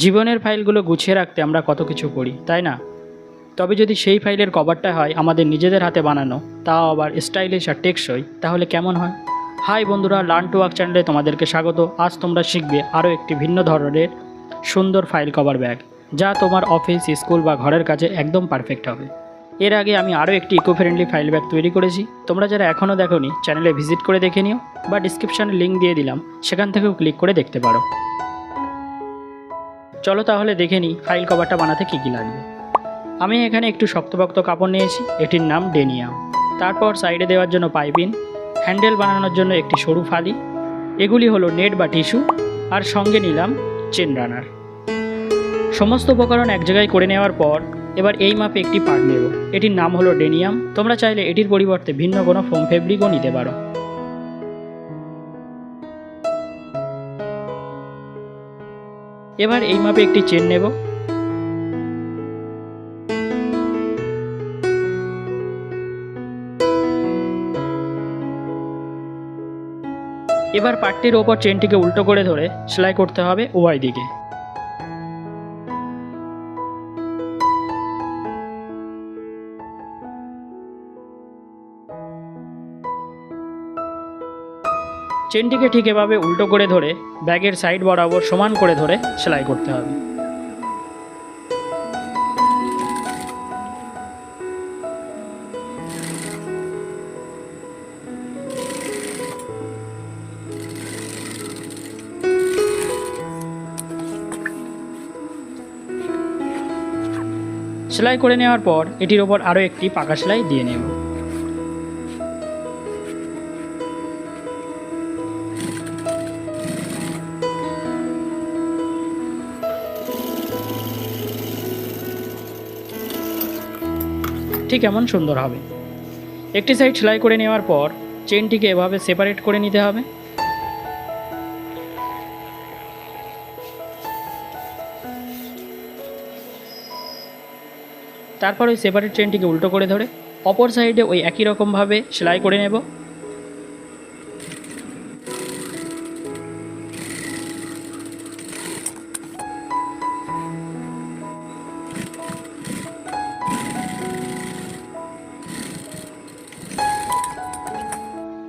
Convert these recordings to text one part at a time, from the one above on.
জীবনের ফাইলগুলো গুছিয়ে রাখতে আমরা কত কিছু করি, তাই না? তবে যদি সেই ফাইলের কভারটা হয় আমাদের নিজেদের হাতে বানানো, তাও আবার স্টাইলিশ আর টেকসই, তাহলে কেমন হয়? হাই বন্ধুরা, লার্ন টু ওয়ার্ক চ্যানেলে তোমাদেরকে স্বাগত। আজ তোমরা শিখবে আরও একটি ভিন্ন ধরনের সুন্দর ফাইল কভার ব্যাগ, যা তোমার অফিস, স্কুল বা ঘরের কাছে একদম পারফেক্ট হবে। এর আগে আমি আরও একটি ইকো ফ্রেন্ডলি ফাইল ব্যাগ তৈরি করেছি। তোমরা যারা এখনও দেখোনি, চ্যানেলে ভিজিট করে দেখে নিও বা ডিসক্রিপশানে লিঙ্ক দিয়ে দিলাম, সেখান থেকেও ক্লিক করে দেখতে পারো। চলো তাহলে দেখে নিই ফাইল কভারটা বানাতে কী কী লাগবে। আমি এখানে একটু শক্তপোক্ত কাপড় নিয়েছি, এটির নাম ডেনিয়াম। তারপর সাইডে দেওয়ার জন্য পাইপিন হ্যান্ডেল বানানোর জন্য একটি সরু ফালি, এগুলি হলো নেট বা টিস্যু, আর সঙ্গে নিলাম চেন রানার। সমস্ত উপকরণ এক জায়গায় করে নেওয়ার পর, এবার এই মাপে একটি পার্ট নেব। এটির নাম হলো ডেনিয়াম। তোমরা চাইলে এটির পরিবর্তে ভিন্ন কোনো ফোম ফেব্রিকও নিতে পারো। এবার এই মাপে একটি চেন নেব। এবার পাটটির ওপর চেনটিকে উল্টো করে ধরে সেলাই করতে হবে ওয়াই দিকে। চেনটিকে ঠিক এভাবে উল্টো করে ধরে ব্যাগের সাইড বরাবর সমান করে ধরে সেলাই করতে হবে। সেলাই করে নেওয়ার পর এটির ওপর আরও একটি পাকা সেলাই দিয়ে নেব। ঠিক এমন সুন্দর হবে? একটি সাইড সেলাই করে নেওয়ার পর চেনটিকে এভাবে সেপারেট করে নিতে হবে। তারপর ওই সেপারেট চেনটিকে উল্টো করে ধরে অপর সাইডে ওই একই রকমভাবে সেলাই করে নেব।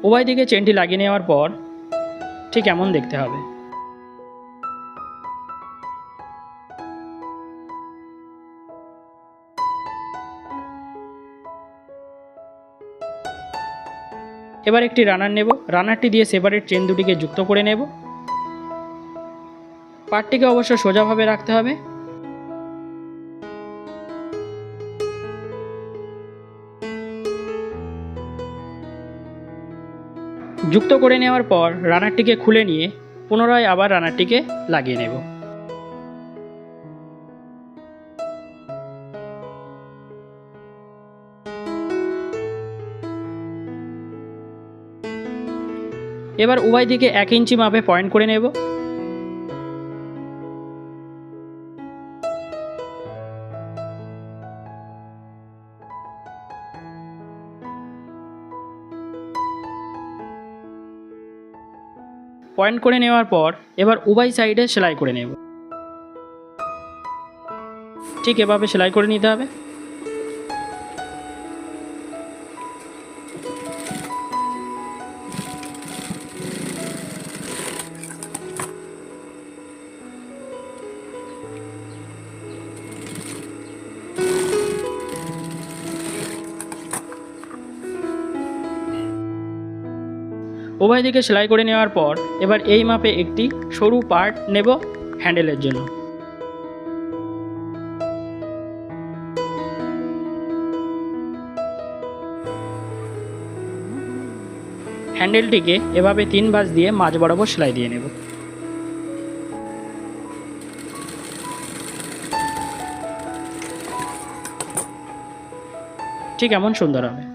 উভয় দিকে চেনটি লাগিয়ে নেওয়ার পর ঠিক এমন দেখতে হবে। এবার একটি রানার নেব। রানারটি দিয়ে সেপারেট চেন দুটিকে যুক্ত করে নেব। পাটটিকে অবশ্য সোজাভাবে রাখতে হবে। যুক্ত করে নেওয়ার পর রানারটিকে খুলে নিয়ে পুনরায় আবার রানারটিকে লাগিয়ে নেব। এবার উভয় দিকে এক ইঞ্চি মাপে পয়েন্ট করে নেব। পয়েন্ট করে নেওয়ার পর এবার উভয় সাইডে সেলাই করে নেব। ঠিক এভাবে সেলাই করে নিতে হবে। উভয় দিকে সেলাই করে নেওয়ার পর এবার এই মাপে একটি সরু পার্ট নেব হ্যান্ডেলের জন্য। হ্যান্ডেলটিকে এভাবে তিন ভাঁজ দিয়ে মাঝ বরাবর সেলাই দিয়ে নেব। ঠিক এমন সুন্দর হবে।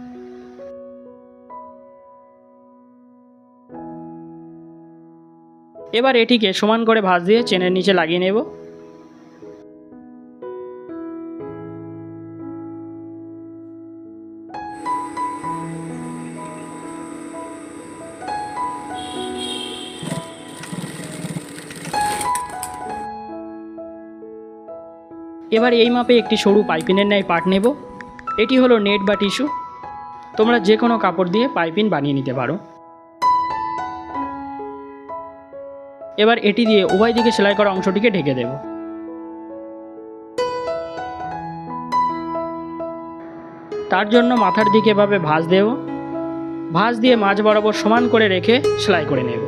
এবার এটিকে সমান করে ভাঁজ দিয়ে চেনের নিচে লাগিয়ে নেব। এবার এই মাপে একটি সরু পাইপিনের ন্যায় পাট নেব। এটি হলো নেট বা টিস্যু। তোমরা যে কোনো কাপড় দিয়ে পাইপিন বানিয়ে নিতে পারো। এবার এটি দিয়ে উভয় দিকে সেলাই করা অংশটিকে ঢেকে দেব। তার জন্য মাথার দিকে এভাবে ভাঁজ দেব। ভাঁজ দিয়ে মাঝ বরাবর সমান করে রেখে সেলাই করে নেব।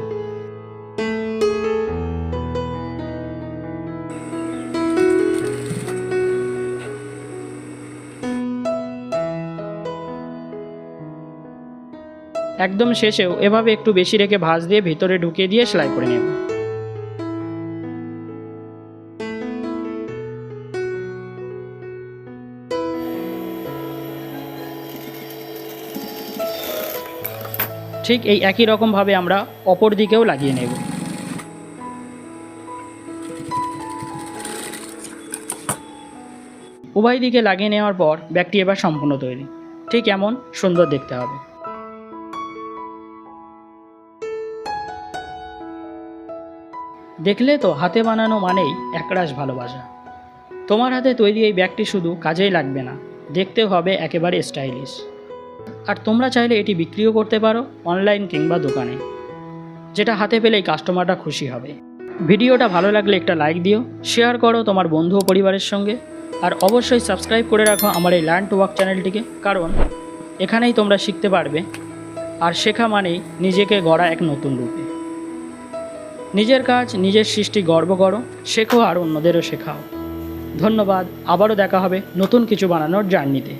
একদম শেষেও এভাবে একটু বেশি রেখে ভাঁজ দিয়ে ভিতরে ঢুকিয়ে দিয়ে সেলাই করে নেব। ঠিক এই একই রকমভাবে আমরা অপর দিকেও লাগিয়ে নেব। উভয় দিকে লাগিয়ে নেওয়ার পর ব্যাগটি এবার সম্পূর্ণ তৈরি। ঠিক এমন সুন্দর দেখতে হবে। দেখলে তো হাতে বানানো মানেই একরাশ ভালোবাসা। তোমার হাতে তৈরি এই ব্যাগটি শুধু কাজেই লাগবে না, দেখতেও হবে একেবারে স্টাইলিশ। আর তোমরা চাইলে এটি বিক্রিও করতে পারো অনলাইন কিংবা দোকানে, যেটা হাতে পেলেই কাস্টমাররা খুশি হবে। ভিডিওটা ভালো লাগলে একটা লাইক দিও, শেয়ার করো তোমার বন্ধু ও পরিবারের সঙ্গে, আর অবশ্যই সাবস্ক্রাইব করে রাখো আমার এই লার্ন টু ওয়ার্ক চ্যানেলটিকে, কারণ এখানেই তোমরা শিখতে পারবে, আর শেখা মানেই নিজেকে গড়া এক নতুন রূপে। নিজের কাজ, নিজের সৃষ্টি গর্ব করো, শেখো আর অন্যদেরও শেখাও। ধন্যবাদ, আবারও দেখা হবে নতুন কিছু বানানোর জার্নিতে।